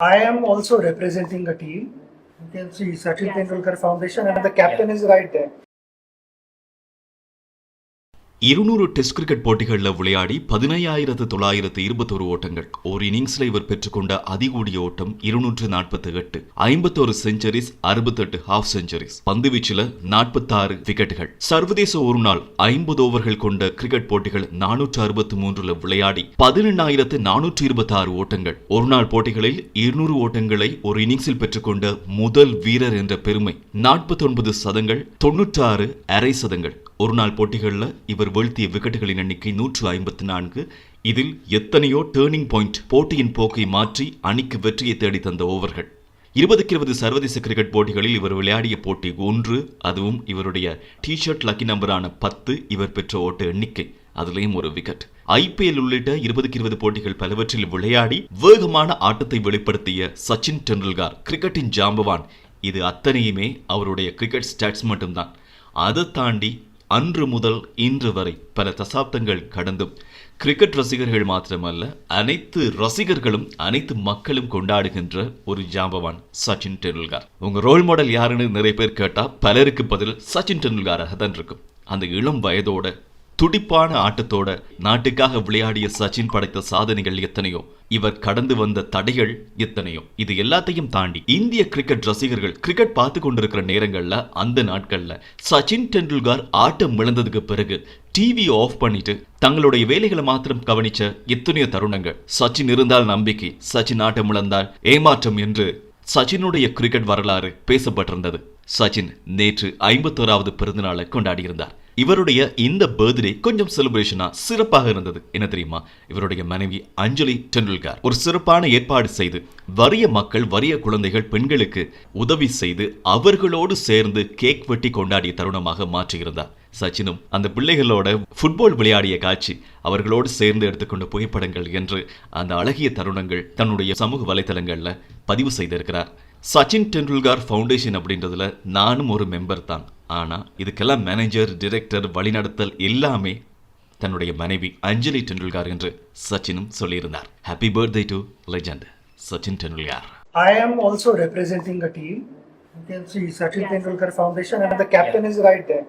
I am also representing a team. You can see Sachin Tendulkar Foundation and the captain is right there. இருநூறு test cricket போட்டிகளில் விளையாடி பதினையாயிரத்து தொள்ளாயிரத்து இருபத்தொரு ஓட்டங்கள். ஒரு இன்னிங்ஸில் இவர் பெற்றுக்கொண்ட அதிகூடிய ஓட்டம் இருநூற்று நாற்பத்தி எட்டு ஐம்பத்தோரு செஞ்சுரிஸ் அறுபத்தெட்டு ஹாஃப் செஞ்சுரிஸ் பந்துவீச்சில் நாற்பத்தாறு விக்கெட்டுகள் சர்வதேச ஒரு நாள் ஐம்பது ஓவர்கள் கொண்ட கிரிக்கெட் போட்டிகள் நானூற்று அறுபத்தி மூன்றுல விளையாடி பதினெண்ணாயிரத்து நானூற்று இருபத்தி ஆறு ஓட்டங்கள். ஒரு நாள் போட்டிகளில் இருநூறு ஓட்டங்களை ஒரு இன்னிங்ஸில் பெற்றுக்கொண்ட முதல் வீரர் என்ற பெருமை நாற்பத்தொன்பது சதங்கள் தொன்னூற்றாறு அரை சதங்கள். ஒரு நாள் போட்டிகளில் இவர் வீழ்த்திய விக்கெட்டுகளின் எண்ணிக்கை நூற்று ஐம்பத்தி நான்கு. இதில் எத்தனையோ டேர்னிங் பாயிண்ட் போட்டியின் போக்கை மாற்றி அணிக்கு வெற்றியை தேடி தந்த ஓவர்கள். இருபதுக்கு இருபது சர்வதேச கிரிக்கெட் போட்டிகளில் இவர் விளையாடிய போட்டி ஒன்று அதுவும் இவருடைய டி ஷர்ட் லக்கி நம்பரான பத்து இவர் பெற்ற ஓட்ட எண்ணிக்கை அதுலேயும் ஒரு விக்கெட் ஐபிஎல் உள்ளிட்ட இருபதுக்கு இருபது போட்டிகள் பலவற்றில் விளையாடி வேகமான ஆட்டத்தை வெளிப்படுத்திய சச்சின் டெண்டுல்கர் கிரிக்கெட்டின் ஜாம்பவான். இது அத்தனையுமே அவருடைய கிரிக்கெட் ஸ்டாட்ஸ் மட்டும்தான். அதை தாண்டி அன்று முதல் இன்று வரை பல தசாப்தங்கள் கடந்தும் கிரிக்கெட் ரசிகர்கள் மாத்திரமல்ல அனைத்து ரசிகர்களும் அனைத்து மக்களும் கொண்டாடுகின்ற ஒரு ஜாம்பவான் சச்சின் டெண்டுல்கர். உங்க ரோல் மாடல் யாருன்னு நிறைய பேர் கேட்டா பலருக்கு பதில் சச்சின் டெண்டுல்கராக தான் இருக்கும். அந்த இளம் வயதோட துடிப்பான ஆட்டத்தோட நாட்டுக்காக விளையாடிய சச்சின் படைத்த சாதனைகள் எத்தனையோ? இவர் கடந்து வந்த தடைகள் எத்தனையோ? இது எல்லாத்தையும் தாண்டி இந்திய கிரிக்கெட் ரசிகர்கள் கிரிக்கெட் பார்த்து கொண்டிருக்கிற நேரங்கள்ல அந்த நாட்கள்ல சச்சின் டெண்டுல்கர் ஆட்டம் இழந்ததுக்கு பிறகு டிவி ஆஃப் பண்ணிட்டு தங்களுடைய வேலைகளை மாத்திரம் கவனிச்ச எத்தனையோ தருணங்கள். சச்சின் இருந்தால் நம்பிக்கை சச்சின் ஆட்டம் இழந்தால் ஏமாற்றம் என்று சச்சினுடைய கிரிக்கெட் வரலாறு பேசப்பட்டிருந்தது. சச்சின் நேற்று ஐம்பத்தோராவது பிறந்தநாளை கொண்டாடியிருந்தார். இவருடைய இந்த பர்த்டே கொஞ்சம் செலிப்ரேஷனா சிறப்பாக இருந்தது. என்ன தெரியுமா? இவருடைய மனைவி அஞ்சலி டெண்டுல்கர் ஒரு சிறப்பான ஏற்பாடு செய்து வறிய மக்கள் வறிய குழந்தைகள் பெண்களுக்கு உதவி செய்து அவர்களோடு சேர்ந்து கேக் வெட்டி கொண்டாடிய தருணமாக மாற்றியிருந்தார். சச்சினும் அந்த பிள்ளைகளோட ஃபுட்பால் விளையாடிய காட்சி அவர்களோடு சேர்ந்து எடுத்துக்கொண்ட புகைப்படங்கள் என்று அந்த அழகிய தருணங்கள் தன்னுடைய சமூக வலைதளங்களில் பதிவு செய்திருக்கிறார். சச்சின் டெண்டுல்கர் ஃபவுண்டேஷன் அப்படின்றதுல நானும் ஒரு மெம்பர் தான். ஆனா இதுக்கெல்லாம் மேனேஜர் டிரெக்டர் வழிநடத்தல் எல்லாமே தன்னுடைய மனைவி அஞ்சலி டெண்டுல்கர் என்று சச்சினும் சொல்லியிருந்தார் happy birthday to legend Sachin Tendulkar I am also representing a team. You can see Sachin Tendulkar Foundation and the captain is right there.